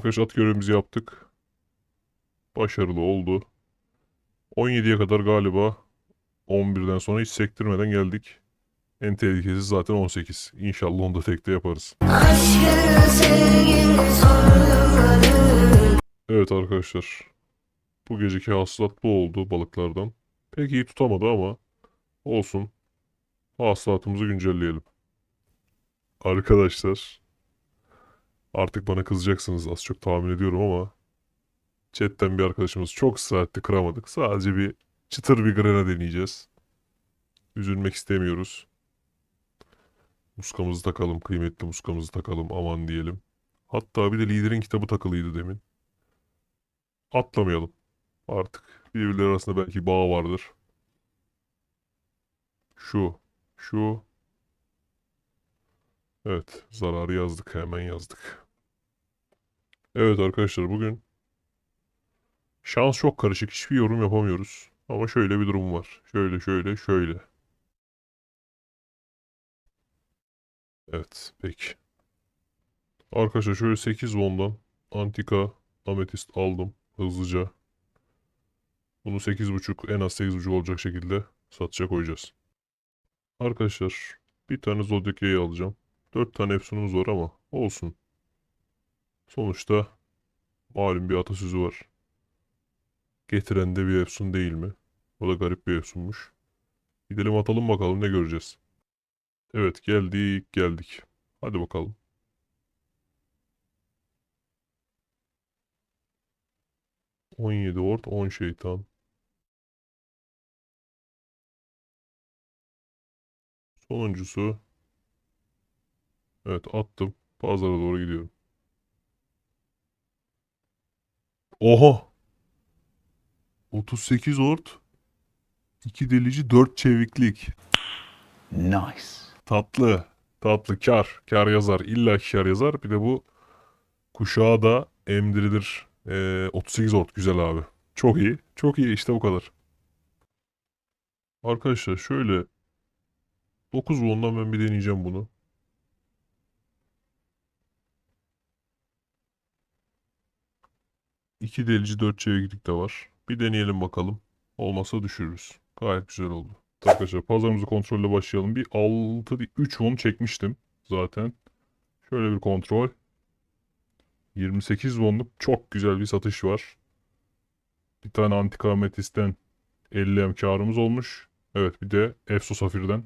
Arkadaşlar at görevimizi yaptık. Başarılı oldu. 17'ye kadar galiba 11'den sonra hiç sektirmeden geldik. En tehlikesi zaten 18. İnşallah onu da tekte yaparız. Evet arkadaşlar. Bu geceki hasılat bu oldu balıklardan. Pek iyi tutamadı ama olsun. Hasılatımızı güncelleyelim. Arkadaşlar. Artık bana kızacaksınız az çok tahmin ediyorum ama chatten bir arkadaşımız çok etti kıramadık. Sadece bir çıtır bir grena deneyeceğiz. Üzülmek istemiyoruz. Muskamızı takalım, kıymetli muskamızı takalım aman diyelim. Hatta bir de liderin kitabı takılıydı demin. Atlamayalım. Artık birbirleri arasında belki bağ vardır. Şu, şu. Evet, zararı yazdık, hemen yazdık. Evet arkadaşlar bugün şans çok karışık, hiçbir yorum yapamıyoruz. Ama şöyle bir durum var. Şöyle, şöyle, şöyle. Evet, peki. Arkadaşlar şöyle 8 won'dan antika ametist aldım hızlıca. Bunu 8.5 en az 8.5 olacak şekilde satışa koyacağız. Arkadaşlar bir tane Zodiac yayı alacağım. 4 tane Epson'umuz var ama olsun. Sonuçta malum bir atasözü var. Getiren de bir Epson değil mi? O da garip bir Epson'muş. Gidelim atalım bakalım ne göreceğiz. Evet geldik geldik. Hadi bakalım. On yedi ort, on şeytan. Sonuncusu. Evet attım. Pazara doğru gidiyorum. Oha! 38 ort. 2 delici 4 çeviklik. Nice. Tatlı. Tatlı. Kar. Kar yazar. İlla ki kar yazar. Bir de bu kuşağı da emdirilir. Ee, 38 ort. Güzel abi. Çok iyi. Çok iyi. İşte bu kadar. Arkadaşlar şöyle 9 won'dan ben bir deneyeceğim bunu. İki delici 4 çeviklik de var. Bir deneyelim bakalım. Olmasa düşürürüz. Gayet güzel oldu. Arkadaşlar pazarımızı kontrolle başlayalım. Bir 6 değil 3 won çekmiştim zaten. Şöyle bir kontrol. 28 wonluk çok güzel bir satış var. Bir tane antika ametisten 50 em karımız olmuş. Evet bir de Efso Safir'den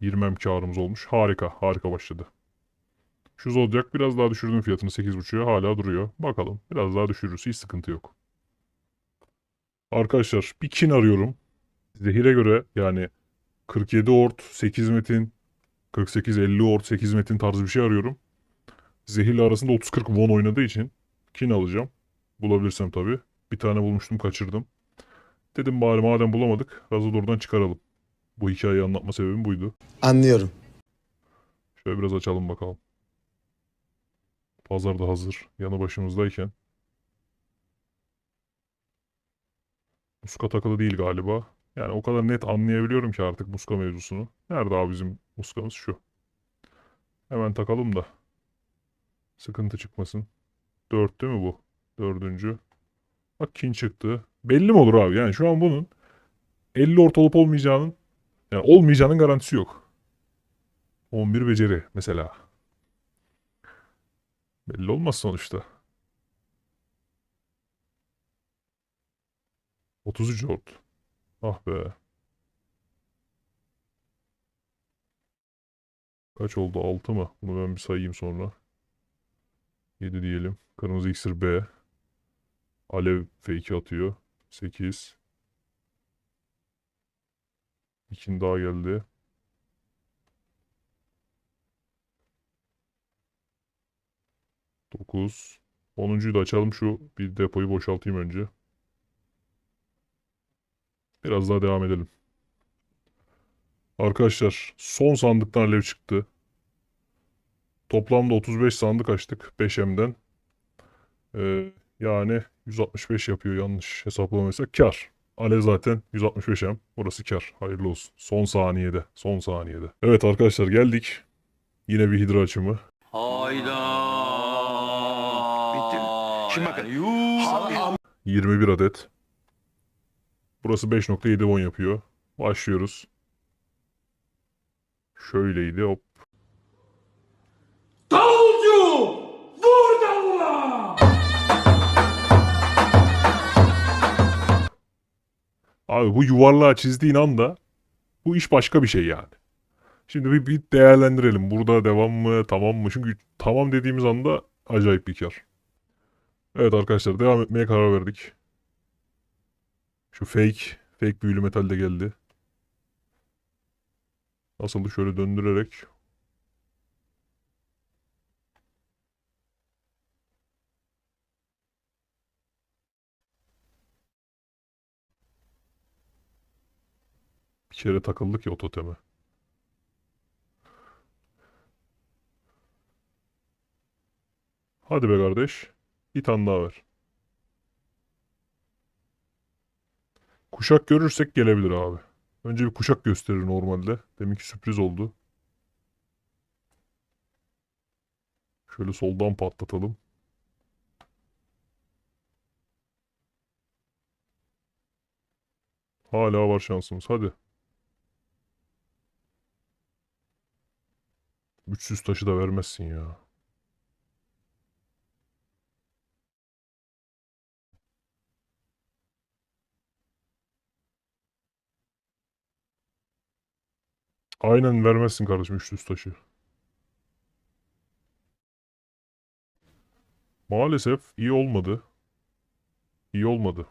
20 em karımız olmuş. Harika harika başladı. Şu Zodiac biraz daha düşürdüm fiyatını 8.5'a hala duruyor. Bakalım biraz daha düşürürüz hiç sıkıntı yok. Arkadaşlar bir kin arıyorum. Zehir'e göre yani 47 ort 8 metin 48-50 ort 8 metin tarzı bir şey arıyorum. Zehirle arasında 30-40 won oynadığı için kin alacağım. Bulabilirsem tabii. Bir tane bulmuştum kaçırdım. Dedim bari madem bulamadık Razador'dan çıkaralım. Bu hikayeyi anlatma sebebim buydu. Anlıyorum. Şöyle biraz açalım bakalım. Pazar da hazır. Yanı başımızdayken. Muska takılı değil galiba. Yani o kadar net anlayabiliyorum ki artık muska mevzusunu. Nerede abi bizim muskamız? Şu. Hemen takalım da. Sıkıntı çıkmasın. Dört değil mi bu? Dördüncü. Bak kin çıktı. Belli mi olur abi? Yani şu an bunun 50 orta olup olmayacağının yani olmayacağının garantisi yok. 11 beceri mesela. Belli olmaz sonuçta. 33 ort. Ah be. Kaç oldu? 6 mı? Bunu ben bir sayayım sonra. 7 diyelim. Kırmızı iksir B. Alev fake atıyor. 8. İkin daha geldi. Dokuz. Onuncuyu da açalım şu bir depoyu boşaltayım önce. Biraz daha devam edelim. Arkadaşlar son sandıktan alev çıktı. Toplamda 35 sandık açtık 5M'den. Ee, yani 165 yapıyor yanlış hesaplamaysa kar. Alev zaten 165M. Burası kar. Hayırlı olsun. Son saniyede. Son saniyede. Evet arkadaşlar geldik. Yine bir hidra açımı. Hayda. Şimdi bakın. 21 adet. Burası 5.7 won yapıyor. Başlıyoruz. Şöyleydi hop. Davulcu! Vur davula! Abi bu yuvarlağı çizdiğin anda bu iş başka bir şey yani. Şimdi bir, bir değerlendirelim. Burada devam mı tamam mı? Çünkü tamam dediğimiz anda acayip bir kar. Evet arkadaşlar devam etmeye karar verdik. Şu fake, fake büyülü metal de geldi. Nasıldı şöyle döndürerek. Bir kere takıldık ya o toteme. Hadi be kardeş. Bir tane daha ver. Kuşak görürsek gelebilir abi. Önce bir kuşak gösterir normalde. Deminki sürpriz oldu. Şöyle soldan patlatalım. Hala var şansımız. Hadi. 300 taşı da vermezsin ya. Aynen vermezsin kardeşim 300 taşı. Maalesef iyi olmadı. İyi olmadı.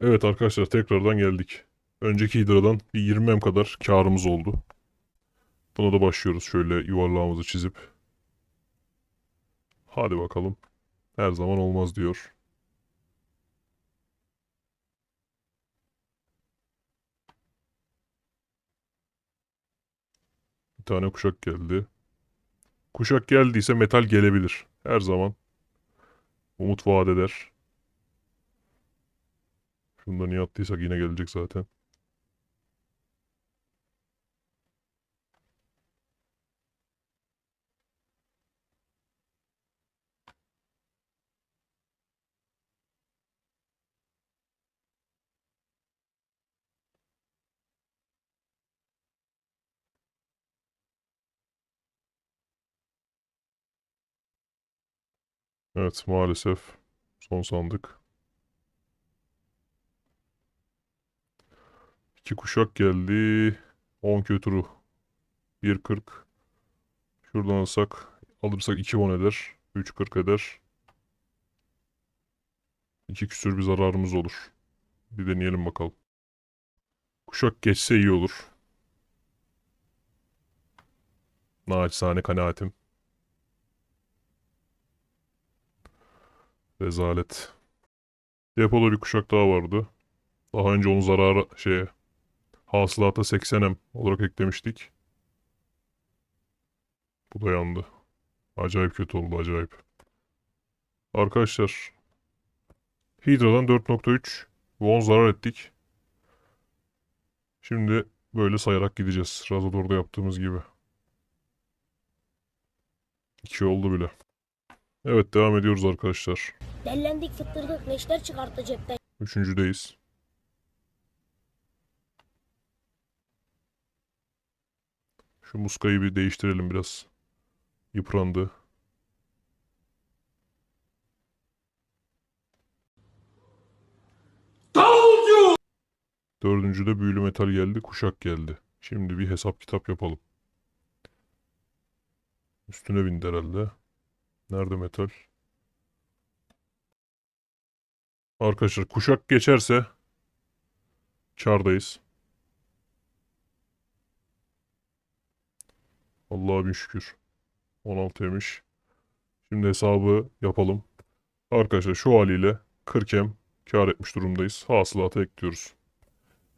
Evet arkadaşlar tekrardan geldik. Önceki hidradan bir 20 m kadar karımız oldu. Buna da başlıyoruz şöyle yuvarlağımızı çizip. Hadi bakalım. Her zaman olmaz diyor. Bir tane kuşak geldi. Kuşak geldiyse metal gelebilir. Her zaman. Umut vaat eder. Şunu da niye attıysak yine gelecek zaten. Evet maalesef son sandık. İki kuşak geldi. 10 kötü ruh. 1.40. Şuradan alsak alırsak 2 won eder. 3.40 eder. 2 küsür bir zararımız olur. Bir deneyelim bakalım. Kuşak geçse iyi olur. Naçizane kanaatim. Rezalet. Depoda bir kuşak daha vardı. Daha önce onu zarara şeye hasılata 80M olarak eklemiştik. Bu da yandı. Acayip kötü oldu acayip. Arkadaşlar Hydra'dan 4.3 won zarar ettik. Şimdi böyle sayarak gideceğiz. Razador'da yaptığımız gibi. 2 oldu bile. Evet devam ediyoruz arkadaşlar. Dellendik fıttırdık neşter çıkarttı cepten. Üçüncüdeyiz. Şu muskayı bir değiştirelim biraz. Yıprandı. Davulcu! Dördüncüde büyülü metal geldi, kuşak geldi. Şimdi bir hesap kitap yapalım. Üstüne bindi herhalde. Nerede metal? Arkadaşlar kuşak geçerse kârdayız. Allah'a bin şükür. 16 yemiş. Şimdi hesabı yapalım. Arkadaşlar şu haliyle 40 em kâr etmiş durumdayız. Hasılata ekliyoruz.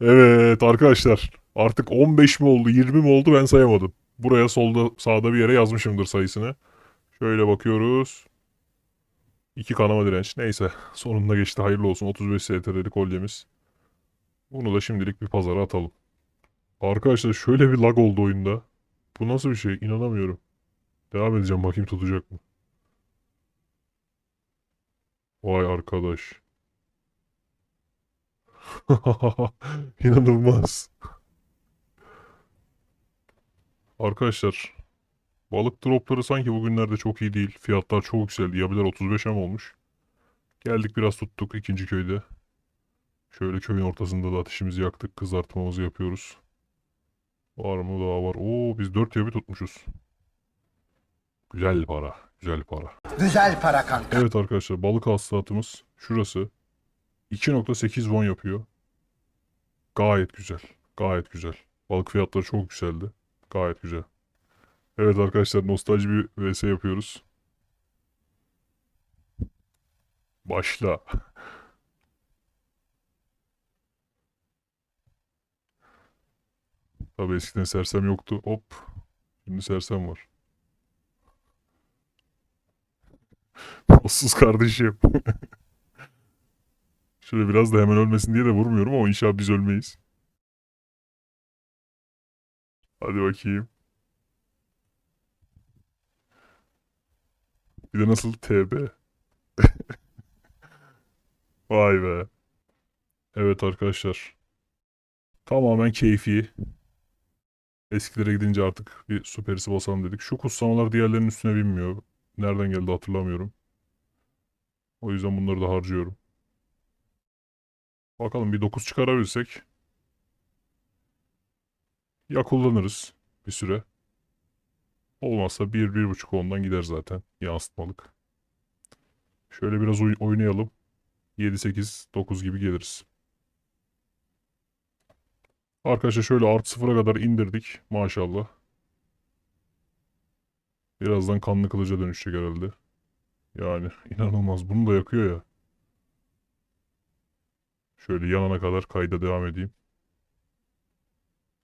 Evet arkadaşlar. Artık 15 mi oldu 20 mi oldu ben sayamadım. Buraya solda sağda bir yere yazmışımdır sayısını. Şöyle bakıyoruz. 2 kanama direnç. Neyse sonunda geçti hayırlı olsun. 35 STR'li kolyemiz. Bunu da şimdilik bir pazara atalım. Arkadaşlar şöyle bir lag oldu oyunda. Bu nasıl bir şey? İnanamıyorum. Devam edeceğim bakayım tutacak mı? Vay arkadaş. İnanılmaz. Arkadaşlar balık dropları sanki bugünlerde çok iyi değil. Fiyatlar çok yükseldi. Yabiler 35 em olmuş. Geldik biraz tuttuk ikinci köyde. Şöyle köyün ortasında da ateşimizi yaktık. Kızartmamızı yapıyoruz. Var mı daha var. Oo biz 4 yabi tutmuşuz. Güzel para. Güzel para. Güzel para kanka. Evet arkadaşlar balık hasılatımız şurası. 2.8 won yapıyor. Gayet güzel. Gayet güzel. Balık fiyatları çok yükseldi. Gayet güzel. Evet arkadaşlar nostalji bir vs yapıyoruz. Başla. Tabii eskiden sersem yoktu. Hop. Şimdi sersem var. Olsuz kardeşim. Şöyle biraz da hemen ölmesin diye de vurmuyorum ama inşallah biz ölmeyiz. Hadi bakayım. Bir de nasıl TB? Vay be. Evet arkadaşlar. Tamamen keyfi. Eskilere gidince artık bir süperisi basalım dedik. Şu kutsamalar diğerlerinin üstüne binmiyor. Nereden geldi hatırlamıyorum. O yüzden bunları da harcıyorum. Bakalım bir 9 çıkarabilsek. Ya kullanırız bir süre. Olmazsa 1-1.5 ondan gider zaten yansıtmalık. Şöyle biraz oy- oynayalım. 7-8-9 gibi geliriz. Arkadaşlar şöyle artı sıfıra kadar indirdik maşallah. Birazdan kanlı kılıca dönüşecek herhalde. Yani inanılmaz. Bunu da yakıyor ya. Şöyle yanana kadar kayda devam edeyim.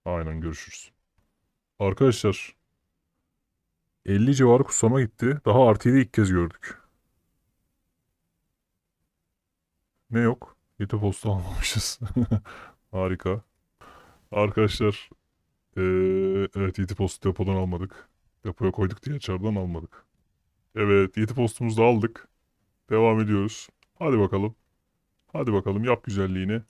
Aynen görüşürüz. Arkadaşlar 50 civarı kutsama gitti. Daha da ilk kez gördük. Ne yok? Yeti posta almamışız. Harika. Arkadaşlar eee evet yeti postu depodan almadık. Depoya koyduk diye içeriden almadık. Evet yeti postumuzu da aldık. Devam ediyoruz. Hadi bakalım. Hadi bakalım yap güzelliğini.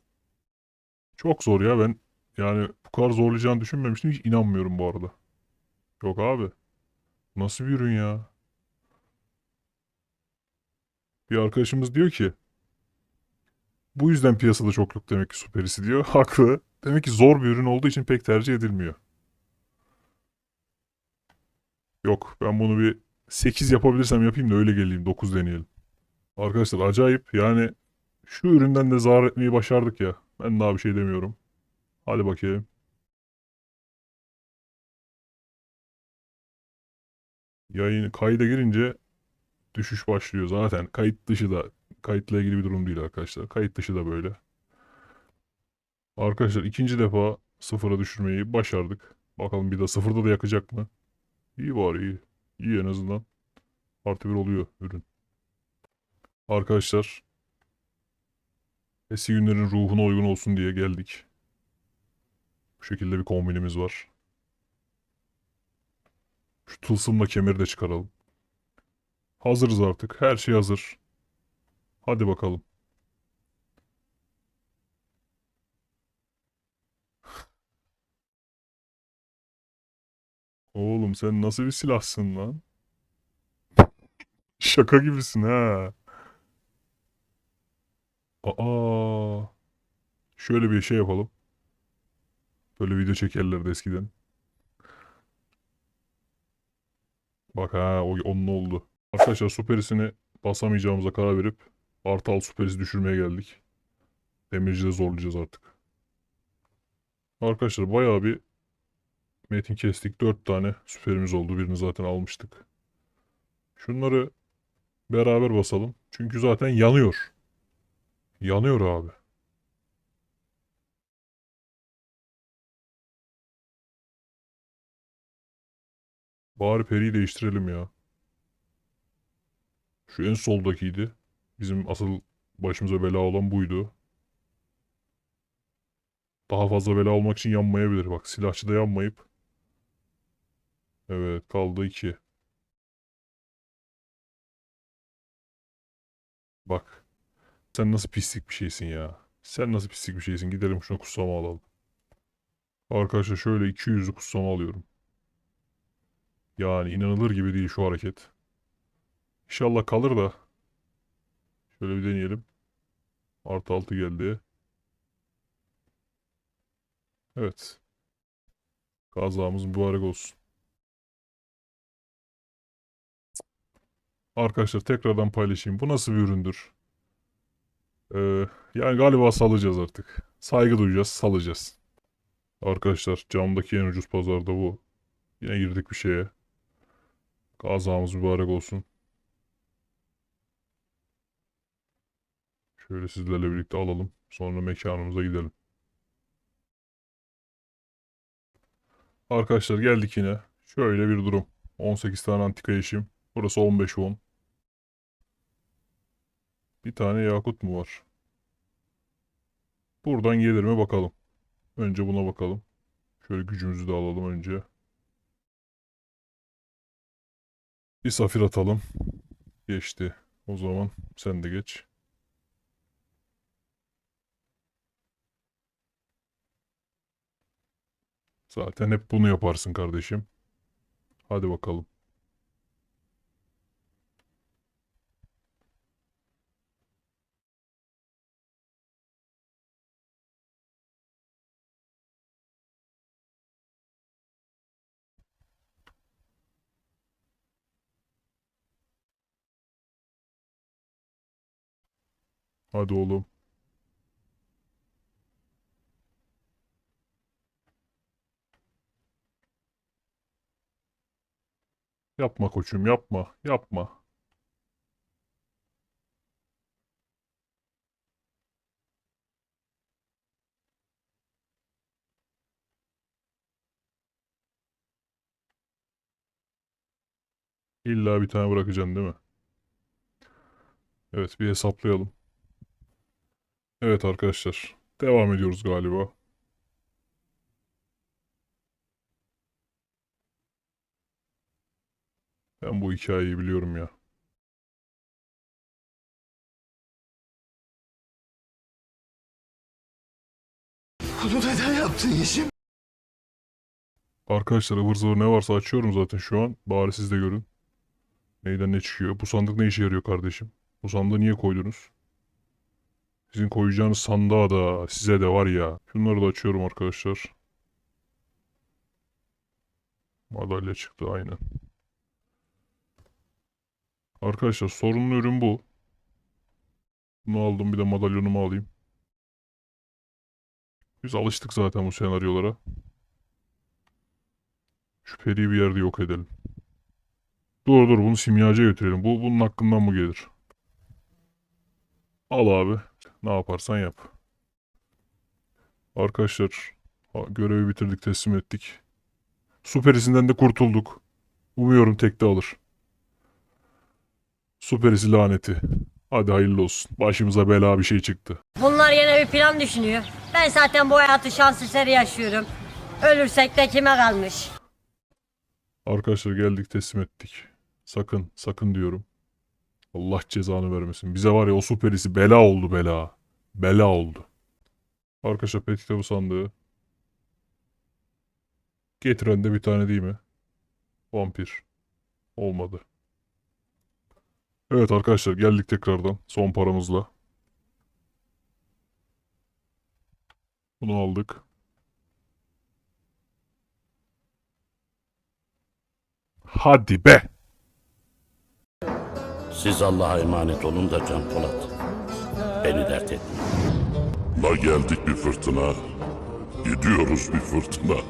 Çok zor ya ben yani bu kadar zorlayacağını düşünmemiştim. Hiç inanmıyorum bu arada. Yok abi. Nasıl bir ürün ya? Bir arkadaşımız diyor ki bu yüzden piyasada çok yok demek ki süperisi diyor. Haklı. Demek ki zor bir ürün olduğu için pek tercih edilmiyor. Yok ben bunu bir 8 yapabilirsem yapayım da öyle geleyim 9 deneyelim. Arkadaşlar acayip yani şu üründen de zarar etmeyi başardık ya. Ben daha bir şey demiyorum. Hadi bakayım. Yayın kayda girince düşüş başlıyor zaten. Kayıt dışı da kayıtla ilgili bir durum değil arkadaşlar. Kayıt dışı da böyle. Arkadaşlar ikinci defa sıfıra düşürmeyi başardık. Bakalım bir de sıfırda da yakacak mı? İyi var iyi. İyi en azından. Artı bir oluyor ürün. Arkadaşlar eski günlerin ruhuna uygun olsun diye geldik. Bu şekilde bir kombinimiz var. Şu tılsımla kemeri de çıkaralım. Hazırız artık. Her şey hazır. Hadi bakalım. Oğlum sen nasıl bir silahsın lan? Şaka gibisin ha. Aa. Şöyle bir şey yapalım. Böyle video çekerlerdi eskiden. Bak ha o onun oldu. Arkadaşlar süperisini basamayacağımıza karar verip artı al süperisi düşürmeye geldik. Demirci de zorlayacağız artık. Arkadaşlar bayağı bir metin kestik. 4 tane süperimiz oldu. Birini zaten almıştık. Şunları beraber basalım. Çünkü zaten yanıyor. Yanıyor abi. Bari periyi değiştirelim ya. Şu en soldakiydi. Bizim asıl başımıza bela olan buydu. Daha fazla bela olmak için yanmayabilir. Bak silahçı da yanmayıp. Evet kaldı 2. Bak Sen nasıl pislik bir şeysin ya. Sen nasıl pislik bir şeysin. Gidelim şuna kutsama alalım. Arkadaşlar şöyle 200'lü kutsama alıyorum. Yani inanılır gibi değil şu hareket. İnşallah kalır da. Şöyle bir deneyelim. Artı 6 geldi. Evet. Kazamız mübarek olsun. Arkadaşlar tekrardan paylaşayım. Bu nasıl bir üründür? Ee, yani galiba salacağız artık. Saygı duyacağız, salacağız. Arkadaşlar camdaki en ucuz pazarda bu. Yine girdik bir şeye. Kazamız mübarek olsun. Şöyle sizlerle birlikte alalım. Sonra mekanımıza gidelim. Arkadaşlar geldik yine. Şöyle bir durum. 18 tane antika eşim. Burası 15 won. Bir tane yakut mu var? Buradan gelir mi bakalım. Önce buna bakalım. Şöyle gücümüzü de alalım önce. Bir atalım. Geçti. O zaman sen de geç. Zaten hep bunu yaparsın kardeşim. Hadi bakalım. Hadi oğlum. Yapma koçum yapma. Yapma. İlla bir tane bırakacaksın değil mi? Evet bir hesaplayalım. Evet arkadaşlar. Devam ediyoruz galiba. Ben bu hikayeyi biliyorum ya. Bunu neden yaptın Yeşim? Arkadaşlar ıvır zıvır ne varsa açıyorum zaten şu an. Bari siz de görün. Neyden ne çıkıyor? Bu sandık ne işe yarıyor kardeşim? Bu sandığı niye koydunuz? Sizin koyacağınız sandığa da size de var ya. Şunları da açıyorum arkadaşlar. Madalya çıktı aynen. Arkadaşlar sorunlu ürün bu. Bunu aldım bir de madalyonumu alayım. Biz alıştık zaten bu senaryolara. Şüpheli bir yerde yok edelim. Dur dur bunu simyacıya götürelim. Bu bunun hakkından mı gelir? Al abi. Ne yaparsan yap. Arkadaşlar görevi bitirdik teslim ettik. Süperisinden de kurtulduk. Umuyorum tekte alır. Süperisi laneti. Hadi hayırlı olsun. Başımıza bela bir şey çıktı. Bunlar yine bir plan düşünüyor. Ben zaten bu hayatı şans eseri yaşıyorum. Ölürsek de kime kalmış? Arkadaşlar geldik teslim ettik. Sakın, sakın diyorum. Allah cezanı vermesin. Bize var ya o süperisi bela oldu bela. Bela oldu. Arkadaşlar pet kitabı sandığı. Getiren de bir tane değil mi? Vampir. Olmadı. Evet arkadaşlar geldik tekrardan son paramızla. Bunu aldık. Hadi be. Siz Allah'a emanet olun da Can Polat. Beni dert etmeyin. La geldik bir fırtına. Gidiyoruz bir fırtına.